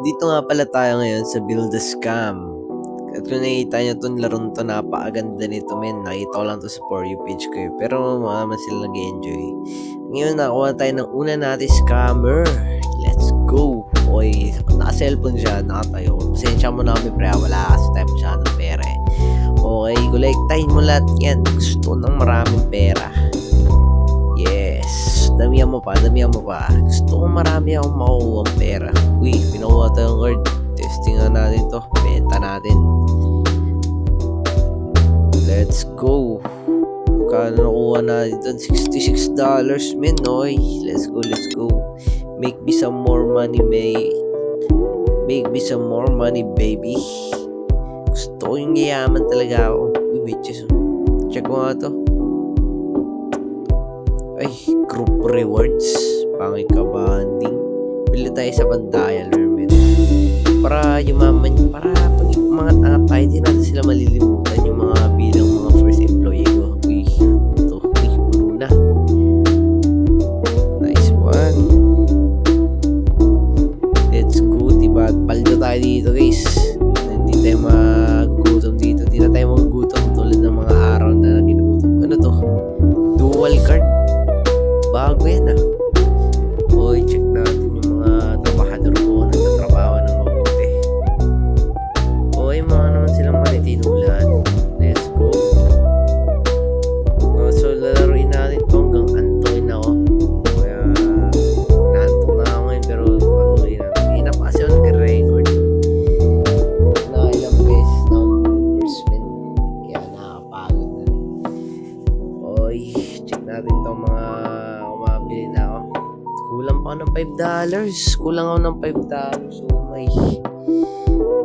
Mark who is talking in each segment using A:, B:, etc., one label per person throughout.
A: Dito nga pala tayo ngayon sa Build a Scam. At kung nakikita nyo itong larong to, napakaganda nito men. Nakita ko lang to sa For You page ko eh. Pero mukha sila nag-enjoy. Ngayon nakuha tayo ng una natin scammer. Let's go! Oy, naka-cellphone siya, nakatayo. Pasensya mo na kami pre, wala kasi tayo masyadong pera eh. Okay, kolektahin mo lahat yan. Gusto ng maraming pera. Damihan mo pa, damihan mo pa. Gusto ko marami akong makukuha ang pera. Uy, pinakuha tayong card. Testing nga natin to. Benta natin. Let's go. Kano nakuha natin doon? $66 men, oy. Let's go, let's go. Make me some more money, may. Make me some more money, baby. Gusto ko yung yayaman talaga ako. Uy, bitches. Check mo nga to. Ay, group rewards. Pangikabanding. Bili tayo sa pandialer, men. Para yumaman, para pag mga angat tayo, di natin sila malilimutan yung mga bilang mga first employee ko. Uy, ito. Uy, puno. Nice one. Let's go, diba? Paldo tayo dito, guys. Hindi tayo check natin tong mga umabili na ako. Kulang pa ako ng $5. Kulang ako ng $5. Oh my.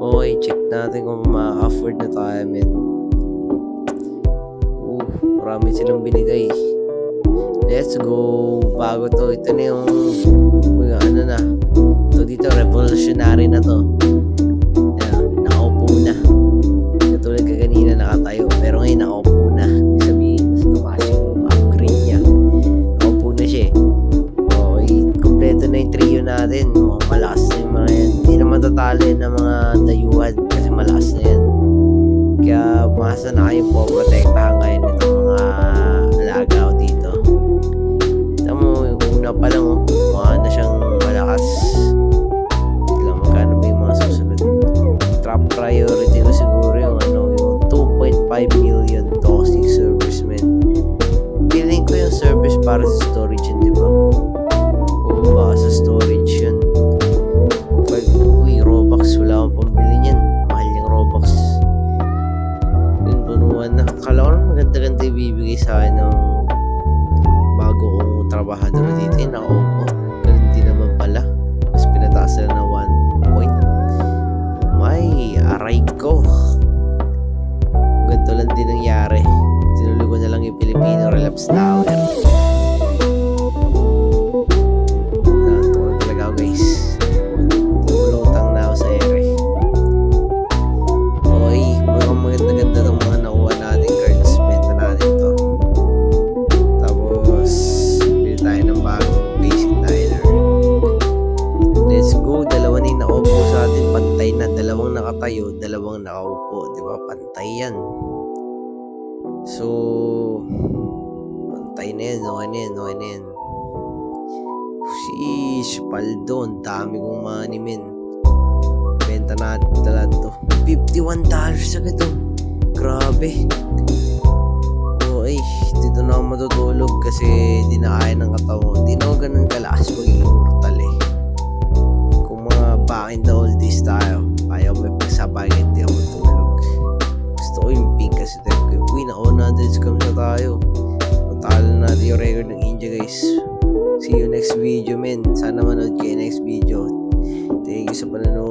A: Okay, check natin kung ma-afford na tayo, men. Uh, marami silang binigay. Let's go. Bago to. Ito na yung, uy, ano na. Ito dito, revolutionary na to. Masa na kayo po protektahan ngayon itong mga alaga dito. Tama mo, una pa lang oh, mukha na siyang malakas. Lang, magkano ba yung mga susunod? Top priority ko siguro yung ano, yung 2.5 million toxic servicemen. Feeling ko yung service para sa maganda-ganda ibibigay sa akin ng bago kong trabahador dito. Eh, nako Pantay yan. So, pantay na yan. Okay na yan. Okay na yan. Sheesh, paldo. Ang dami kong money, men. Benta natin talaga to. $51 agad to. Grabe. Oh, ay, dito na ako matutulog kasi di na kaya ng katawan. Di na ako ganun kalakas maging yung record ng India guys. See you next video men. Sana manood kayo next video. Thank you sa panonood.